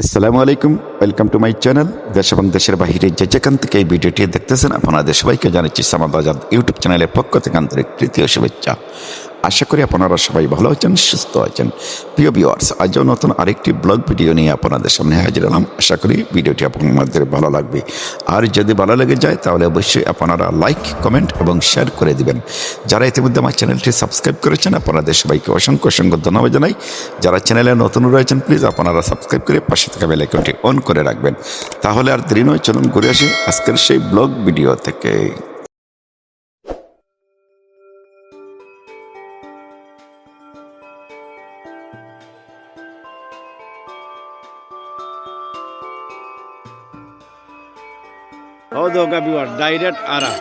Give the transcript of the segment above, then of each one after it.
আসসালামু আলাইকুম welcome to my channel দেশ এবং দেশের বাহিরে যে যেখান থেকে এই ভিডিওটি দেখতেছেন আপনারা সবাইকে জানাচ্ছি সামাদ আজাদ ইউটিউব চ্যানেলের পক্ষ থেকে আন্তরিক তৃতীয় শুভেচ্ছা। আশা করি আপনারা সবাই ভালো আছেন, সুস্থ আছেন। প্রিয় ভিউয়ার্স আজও নতুন আরেকটি ব্লগ ভিডিও নিয়ে আপনাদের সামনে হাজির হলাম। আশা করি ভিডিওটি আপনাদের ভালো লাগবে। আর যদি ভালো লেগে যায়, তাহলে অবশ্যই আপনারা লাইক কমেন্ট এবং শেয়ার করে দিবেন। যারা ইতিমধ্যে আমার চ্যানেলটি সাবস্ক্রাইব করেছেন, আপনাদের সবাইকে অসংখ্য অসংখ্য ধন্যবাদ জানাই। যারা চ্যানেলে নতুন রয়েছেন প্লিজ আপনারা সাবস্ক্রাইব করে পাশে থাকা বেল আইকনটি অন করে রাখবেন। তাহলে আর দেরি নয়, চলুন ঘুরে আসি আজকের সেই ব্লগ ভিডিও থেকে। দোকা বিবার ডাইরেক্ট আরা,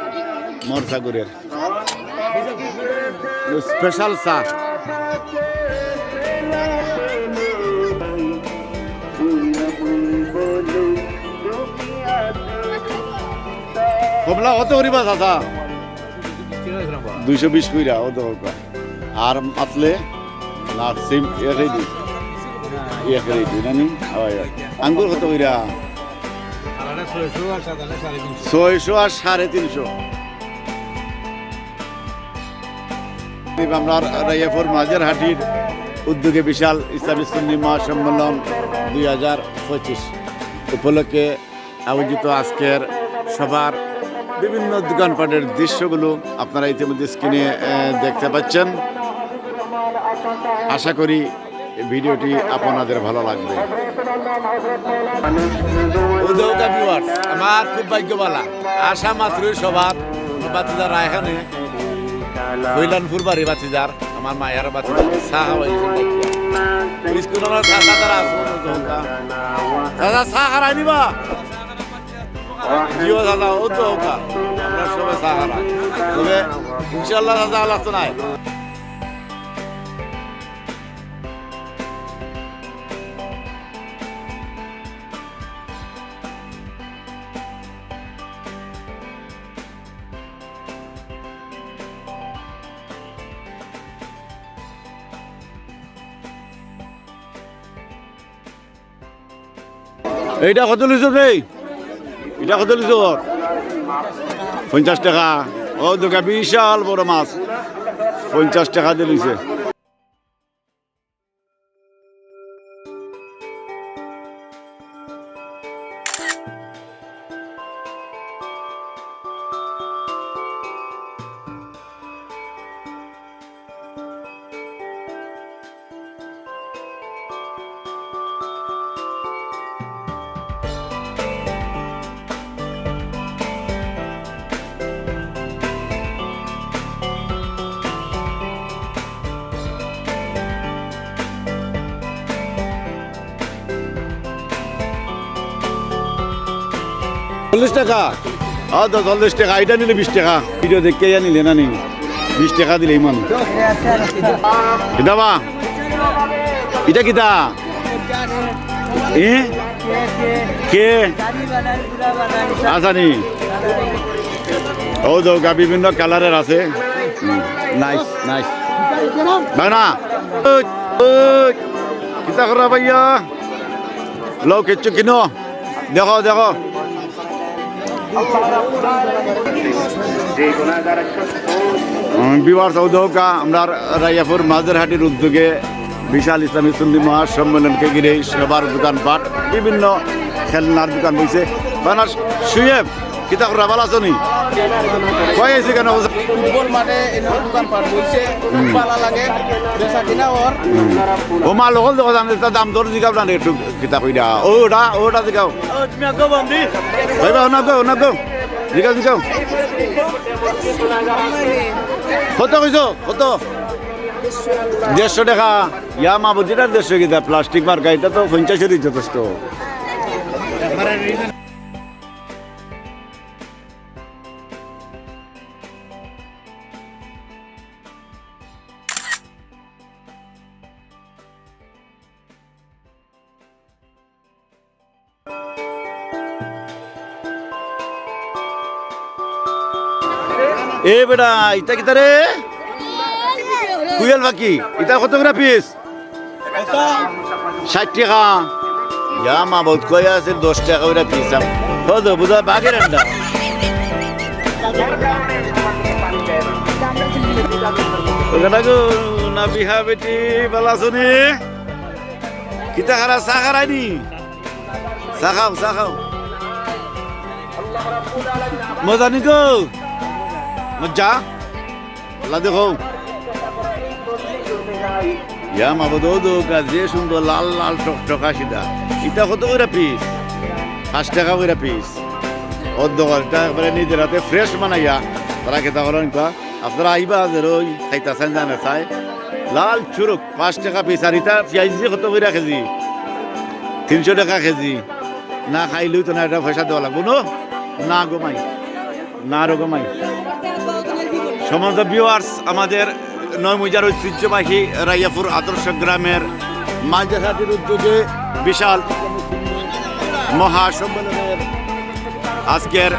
মরসাগুরের। স্পেশাল চা কমলা, অত করিবা চাচা দুইশো বিশ কইরা ও দোকা আর আসলে লাস্ট সেম একাই দি একাই দি নানি আঙ্গুর কত কইরা? ছয়শো আর সাড়ে তিনশো। আমরা রাইয়াপুর মাঝের হাটির উদ্যোগে বিশাল ইসলামী সুন্নি মহাসম্মেলন দুই হাজার পঁচিশ উপলক্ষে আয়োজিত আজকের সবার বিভিন্ন দোকানপাটের দৃশ্যগুলো আপনারা ইতিমধ্যে স্ক্রিনে দেখতে পাচ্ছেন। আশা করি ভিডিওটি আপনাদের ভালো লাগবে। ভিউয়ার্স আমার খুব ভাগ্যবালা। আশা মাত্রই সবার বাতিদার এখানে কৈলানপুর বাড়ি বাতিদার, আমার মায়ের বাতিদার। চা খাওয়াই স্কুল আমার চাচা তারা দাদা চা খারাই নিবা? জিও দাদা উদৌকা আমরা সবাই চা খারাই তবে ইনশাল্লাহ দাদা তো নাই। এইটা কত লিছ রে এটা কত লিছ? পঞ্চাশ টাকা। ও দোকা বিশাল বড় মাছ। পঞ্চাশ টাকা দিয়ে চল্লিশ টাকা। তো চল্লিশ টাকা এটা নিলে বিশ টাকা। ভিডিও দেখে নিলে না নি বিশ টাকা দিলে ইমান। কিতা বা এটা কিতা? এ? কে? আচ্ছা নি ও দৌকা বিভিন্ন কালারের আছে। নাইস নাইস না কিতা করা ভাইয়া? কিচ্ছু কিনো? দেখো দেখো। বিবার চৌধকা আমরা রাইয়াপুর মাঝেরহাটির উদ্যোগে বিশাল ইসলামী সুন্দি মহাসম্মেলনকে ঘিরে সবার দোকানপাট, বিভিন্ন খেলনার দোকান বইছে বানার সুয়েব কিতা করা ভালো আছো নি? কয় আইছে কেন ফুটবল মাঠে বলছে ভালো লাগে বেচা কিনা ওর। ও লোকল দেখো জানি তার দাম দর জিগাও না একটু কিতা কইরা ও ওটা ওটা জিগাও ভাই বা না গো না গো। জিগাও জিগাও কত কইছো কত দেড়শো টাকা। ইয়া মা বুঝিটা দেড়শো কিতা প্লাস্টিক মার্কা এটা তো পঞ্চাশেরই যথেষ্ট। এ বেটা, ইটা কিতা রে? কুয়েল বাকি। এটা কত করে পিস ষাট টাকা। যা মা, বহুত কই আছে, দশ টাকা করে পিসাম কত বুঝা ওখানে গো, না বিহা বেটি, বালা কিতা খারা চা চা খাও চা খাও। মজা নি গো মজা আল্লাহ দেখো। ইয়া মা বদো দো যে সুন্দর লাল লাল টকটকা সিধা ইটা কত করে পিস পাঁচ টাকা করে পিস ওর দোকানটা একবারে নিজের হাতে ফ্রেশ বানাইয়া তারা কেতা করেন কা আপনারা আইবা যে ওই খাইতাছেন, জানে চাই? লাল চুরুক, পাঁচ টাকা পিস আর ইটা পেঁয়াজ দিয়ে কত করে কেজি? তিনশো টাকা কেজি। না খাইলেও তো না, এটা পয়সা দেওয়া লাগবো, নো? গোমাই না আরও সমস্ত ভিউয়ার্স আমাদের নয়মুজার ঐতিহ্যবাহী রাইয়াপুর আদর্শ গ্রামের মাঝাহাটির উদ্যোগে বিশাল মহাসম্মেলনের আজকের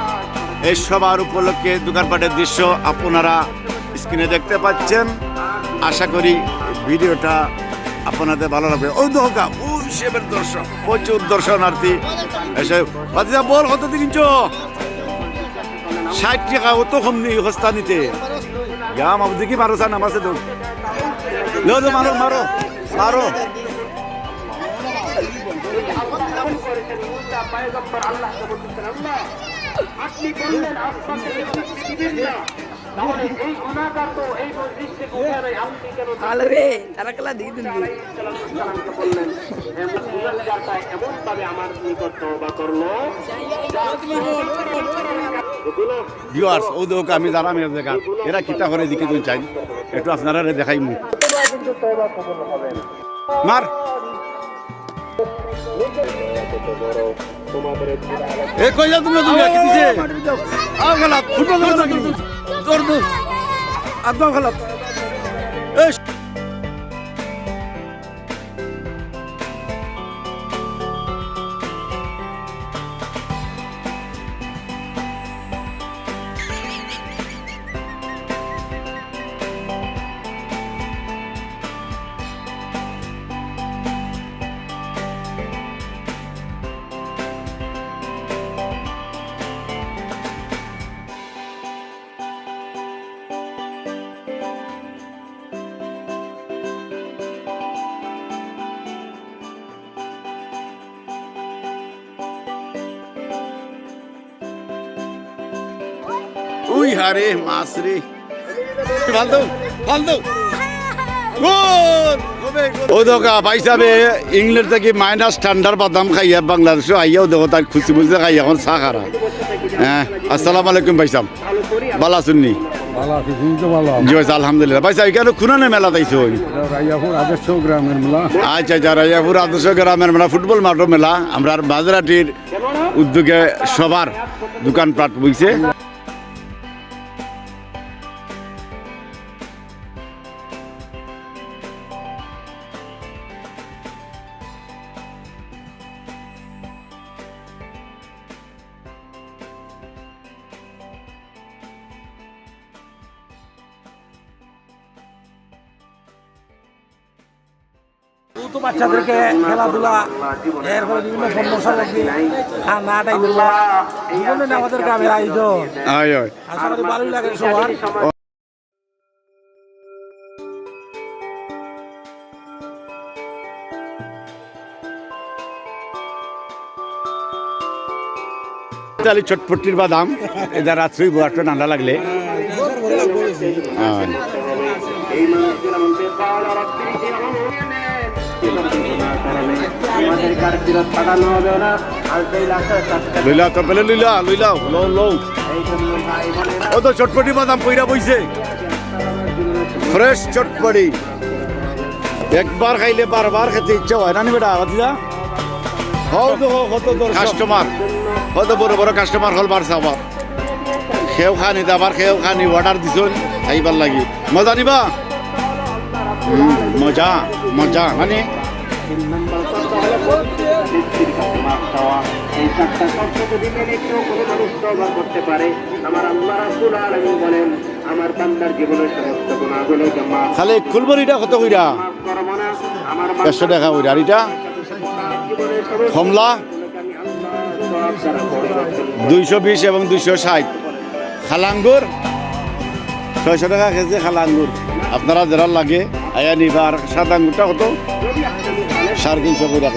এই সবার উপলক্ষে দোকানপাটের দৃশ্য আপনারা স্ক্রিনে দেখতে পাচ্ছেন। আশা করি ভিডিওটা আপনাদের ভালো লাগবে। ওই দোকা ওই সেবের দর্শক, প্রচুর দর্শনার্থী এসে বল কত দিন ষাট টাকা অত কম নেই হস্তা নিতে। মারো সান আমার সাথে লো লো, মারো মারো মারো। আপনি বললেন আপনাকে দিবেন না তাহলে এই গুণাগার তো এই মসজিদ থেকে উঠে নাই আপনি কেন তাহলে রে তারা খেলা দিয়ে দিন বললেন এমন ভাবে আমার নিকট তওবা করল। ভিউয়ার্স, ও দোকা আমি যারা মেয়ে দেখা এরা কিতা করে দিকে তুই চাই। একটু আপনারা দেখাই মু মার। এ, কই যা তুমি কি দিছে? খেলা খেলা এ হারে মাছ রে দাও দাও ও দোকা পাইসাবে ইংল্যান্ড থেকে মাইনাস ঠান্ডার বাদাম খাইয়া বাংলাদেশে আইয়াও দেখো তার খুশি বুঝতে খাই এখন চা খারা। হ্যাঁ আসসালামু আলাইকুম শুননি ভালো আছি তুমি জি ভাই আলহামদুলিল্লাহ। খুনানে মেলা তাইছো গ্রামের আচ্ছা আচ্ছা রাইয়াপুর আদর্শ গ্রামের মেলা ফুটবল মাঠও মেলা। আমরা বাজারাটির উদ্যোগে সবার দোকানপাট বইছে। খেলাধুলা এরপরে বিভিন্ন পণ্য সামগ্রী খানা টাইপের জীবনে আমাদের গ্রামের আয়োজন। আশা করি ভালোই লাগে সবার। তাহলে চটপটির বাদাম এদের রাত্রি একটু ঠান্ডা লাগলে। এই লইলা তো পেলে লইলা লইলা লও লও। ও তো চটপটি বাদাম পইরা বইছে। ফ্রেশ চটপটি। একবার খাইলে বারবার খেতে ইচ্ছা হয় না নি বেটা বাতিজা হও তো কত কাস্টমার। কত বড় বড় কাস্টমার হল বার সাবা খেও খানি দাবার খেও খানি অর্ডার দিছন, খাইবার লাগি। মজা নিবা? মজা। মজা মানে? খালি কত কইরা? আমার টাকা কইরা। আর এটা কমলা? দুইশো বিশ এবং দুইশো ষাট। খালাঙ্গুর? ছয়শো টাকা কেজি খালাঙ্গুর। আপনারা যারা লাগে আয়া নিবার সাদা আঙ্গুরটা কত সাড়ে তিনশো করে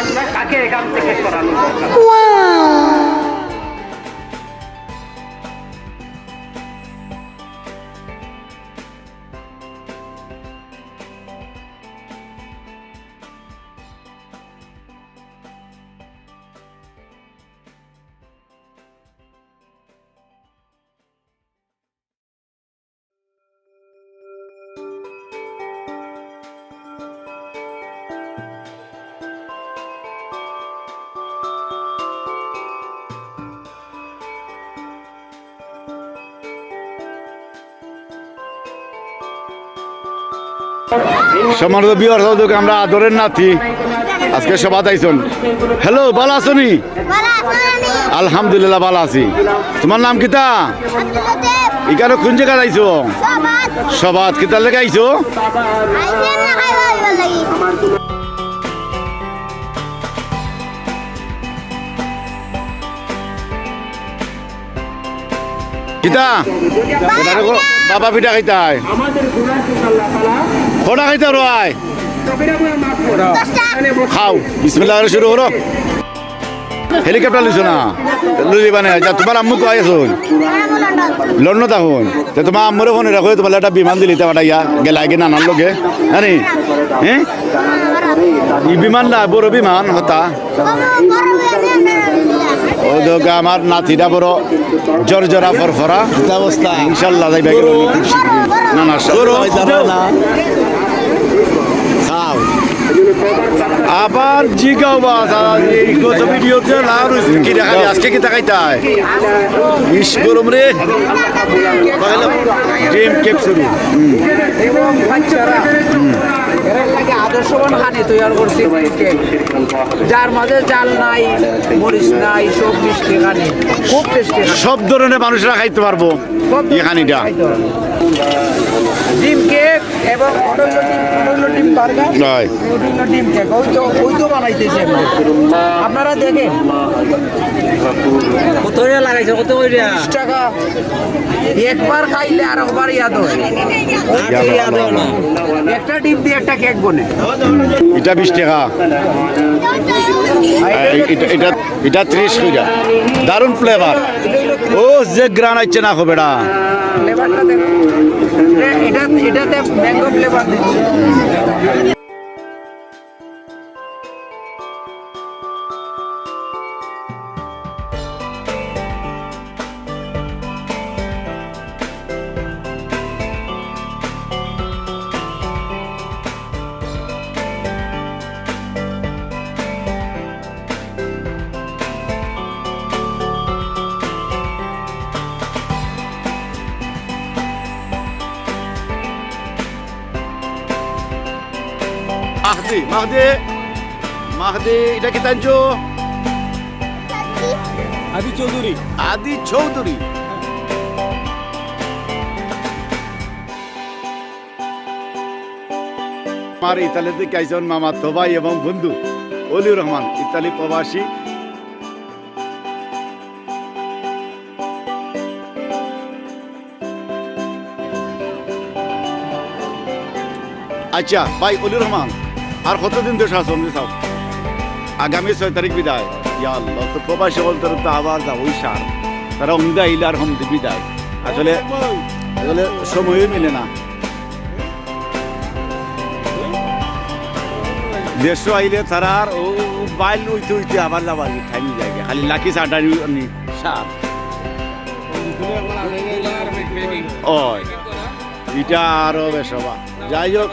আমরা কাকে এখান থেকে সরানো দরকার? সমানত বিহার সহযোগে আমরা আদরের নাতি। আজকে সবাই আইসন হ্যালো ভালো আছনি আলহামদুলিল্লাহ ভালো আছি। তোমার নাম কিতা? এখানে কোন জায়গায় আইছো? সবাত। কিতার লেগে আইছো? কিতা? বাবা পিঠা। আমাদের তাআলা কটা খাইতে রয় খাও। বিসমিল্লাহ শুরু করো হেলিকপ্টার লিছো না। লুলি মানে তোমার আম্মু কয় আছুন লন্ডন তখন তোমার আম্মুরে ফোনে রাখো তোমার একটা বিমান দিলি। তো ইয়া গেলা আগে নানার লোকে হ্যাঁ হ্যাঁ বিমান না, বড় বিমান, হতা। আমার নাতিটা বড় জর্জরা ফরফরা অবস্থা ইনশাল্লাহ যাইবে না না। আবার জিগাও বা এই গত ভিডিওতে লাউ কি দেখা আজকে কি দেখাইতাই ইস গরম রে। ড্রিম কেক শুরু। এবং বাচ্চারা আদর্শবান খানি তৈরি করছে যার মাঝে জাল নাই মরিচ নাই সব মিষ্টি খানি খুব টেস্টি সব ধরনের মানুষরা খাইতে পারব। এই খানিটা ডিম কেক এবং ডিম বার্গার? অডল্য ডিম কেক। ওই তো ওই তো বানাইতেছে আপনারা দেখেন। কত লাগাইছে কত করে বিশ টাকা। একবার খাইলে আর একবার ইয়াদ হয়। একটা ডিম দিয়ে একটা কেক বনে। এটা বিশ টাকা। এটা এটা এটা ত্রিশ কইরা। দারুণ ফ্লেভার ও যে গ্রান আইছে না হবে না ফ্লেভারটা দেখো। এ- এটা এটাতে ম্যাঙ্গো ফ্লেভার দিচ্ছে। মাহদি এটা কি তাঞ্জো আদি চৌধুরী। আদি চৌধুরী। আমার ইতালি থেকে একজন মামা ভাই এবং বন্ধু অলিউর রহমান ইতালি প্রবাসী। আচ্ছা ভাই অলিউর রহমান আর কতদিন দেশ আমি সব আগামী ছয় তারিখ বিদায়। ইয়া তো প্রবাসী বলতে তো আবার যাব ওই সার। তারা উমদা ইলে আর হমদি বিদায়। আসলে আসলে সময়ই মিলে না। দেশ আইলে তারা আর ও বাইল উইতে উইতে আবার যাবার টাইম যায় খালি লাকি সাটারি নি সার। ওই, এটা আরও বেশ যাই হোক,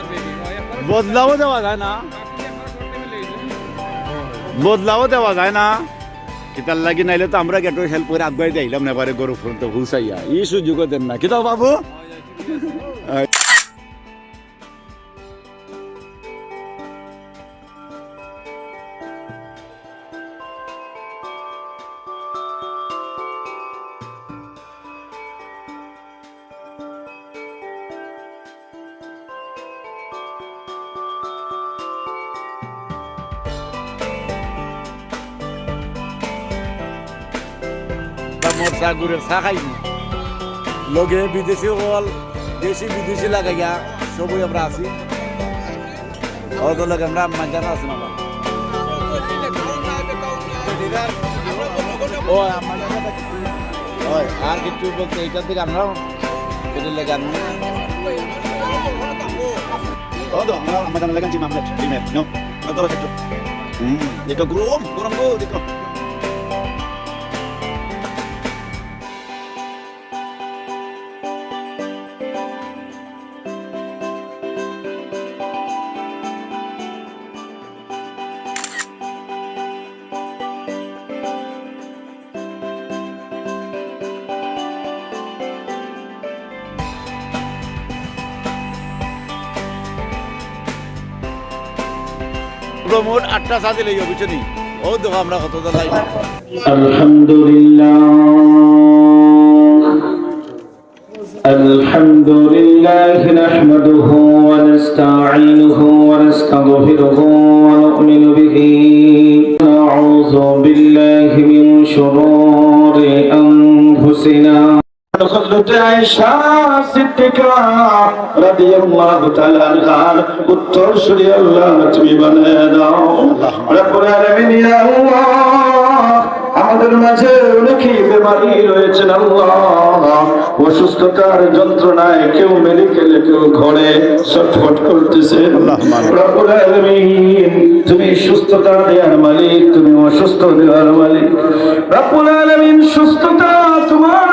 বদলাও দেওয়া যায় না। বদলাও দেওয়া যায় না। কিতার লাগি নাইলে তো আমরা গেটো হেল্প করে আগুয়াই দিলাম না পারে গরু ফোন তো ভুসাইয়া ই সুযোগ দেন না। কিতাও বাবু? মোর চা গুড়ের চা খাইব। লগে বিদেশি হল দেশি বিদেশি লাগাইয়া সবই আমরা আছি। অত লগে আমরা মাঞ্জানা আছি না আমার আর কিছু বলতে এইটার থেকে আমরাও এটা লেগে আনব। আমরা লাগাচ্ছি মামলা ডিমের, নো? কত বছর হুম, দেখো, গরম গরম গো, দেখো। মোট আটটা চা দিলে বুঝছো নি ও দেখো আমরা কত দালাই الحمد لله الحمد لله نحمده ونستعينه ونستغفره ونؤمن به ونعوذ بالله من شرور أنفسنا উত্তর আল্লাহ তুমি দাও আমাদের মাঝে অনেকেই বেমারি রয়েছে অসুস্থতার যন্ত্রণায় কেউ মেডিকেলে কেউ ঘরে ছটফট করতেছে তুমি সুস্থতা দেওয়ার মালিক, তুমি অসুস্থ দেওয়ার মালিক। রাবুল সুস্থতা তোমার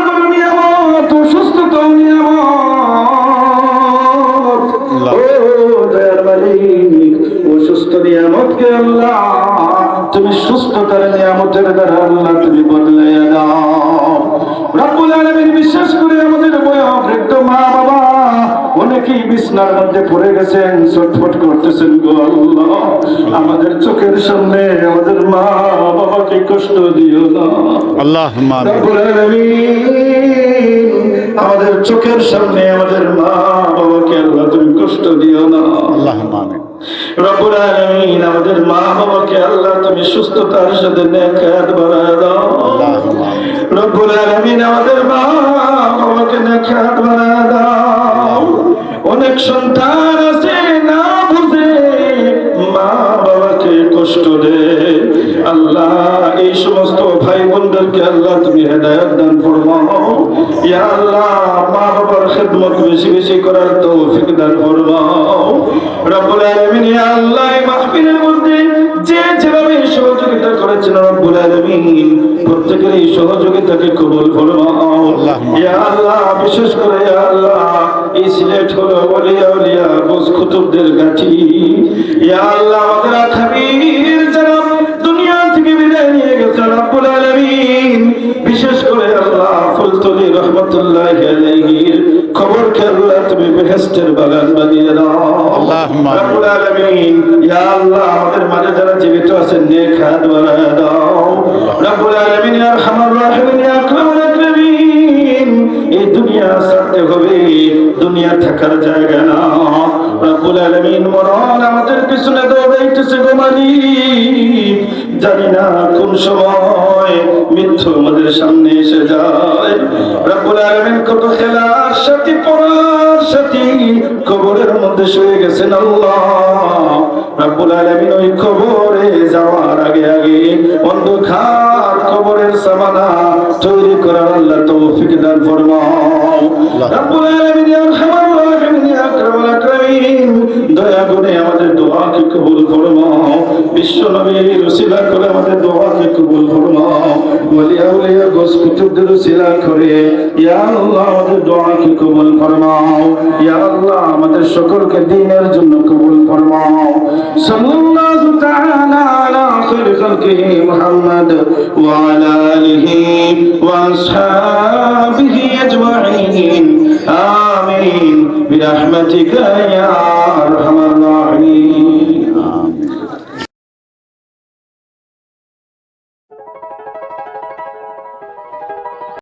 তুমি সুস্থতার নিয়ামতের দ্বারা আল্লাহ তুমি বদলাইয়া দাও। রব্বুল আলামিন বিশেষ করে আমাদের বয়োবৃদ্ধ মা বাবা অনেকেই বিছনার মধ্যে পড়ে গেছেন ছটফট করতেছেন গো আল্লাহ। আমাদের চোখের সামনে আমাদের মা বাবাকে কষ্ট দিও না। আল্লাহ রব্বুল আলামিন আমাদের চোখের সামনে আমাদের মা বাবাকে আল্লাহ তুমি কষ্ট দিও না। আল্লাহ আমিন। রব্বুল আলামিন আমাদের মা বাবাকে আল্লাহ তুমি সুস্থতার সাথে নেকাত বাড়ায় দাও। রব্বুল আলামিন আমাদের মা বাবাকে নেকাত বাড়ায় দাও। অনেক সন্তান আছে না বুঝে মা বাবাকে কষ্ট দে। আল্লাহ এই সমস্ত ভাই বোনদেরকে আল্লাহ তুমি হেদায়ত দান ফরমাও। ইয়া আল্লাহ মা খেদমত বেশি বেশি করার তৌফিক দান ফরমাও। রব্বুল আলামিন ইয়া আল্লাহ মাহফিলের মধ্যে যে যেভাবে সহযোগিতা করেছেন রব্বুল আলামিন প্রত্যেকের এই সহযোগিতাকে কবুল ফরমাও। ইয়া আল্লাহ বিশেষ করে ইয়া আল্লাহ এই সিলেট হলো ওলিয়া ওলিয়া বোস কুতুবদের গাঠি। ইয়া আল্লাহ আমাদের আখাবির বেহেশতের বাগান বানিয়ে দাও। আল্লাহুম্মা আমিন। রব্বুল আলামিন ইয়া আল্লাহ আমাদের মাঝে যারা জীবিত আছেন নেক হাত বানিয়ে দাও। রব্বুল আলামিন ইয়া আরহামার রাহিমিন ইয়া আকরামুল আকরামিন। এই দুনিয়া হবে দুনিয়া থাকার জায়গা না। রব্বুল আলামিন মরণ আমাদের পিছনে দৌড়াইতেছে গো মালিক। জানি না কোন সময় মৃত্যু আমাদের সামনে এসে যায়। রব্বুল আলামিন কত খেলার সাথী পড়ার সাথী কবরের মধ্যে শুয়ে গেছেন আল্লাহ। রব্বুল আলামিন ওই কবরে যাওয়ার আগে আগে অন্ধকার কবরের সামানা তৈরি করার আল্লাহ তৌফিক দান ফরমাও। রব্বুল আলামিন ইয়া ইয়া দয়া করে আমাদের দোয়াকে কবুল বিশ্ব করে আমাদের দোয়াকে কবুল গোস কুতুবদের করে, ইয়া আল্লাহ আমাদের দোয়াকে কবুল ইয়া আল্লাহ আমাদের সকলকে দ্বীনের জন্য কবুল ফরমাও সাল্লাল্লাহু তাআলা আলা ওয়া আলা আলিহি ওয়া আসহাবিহি আজমাইন। برحمتك يا أرحم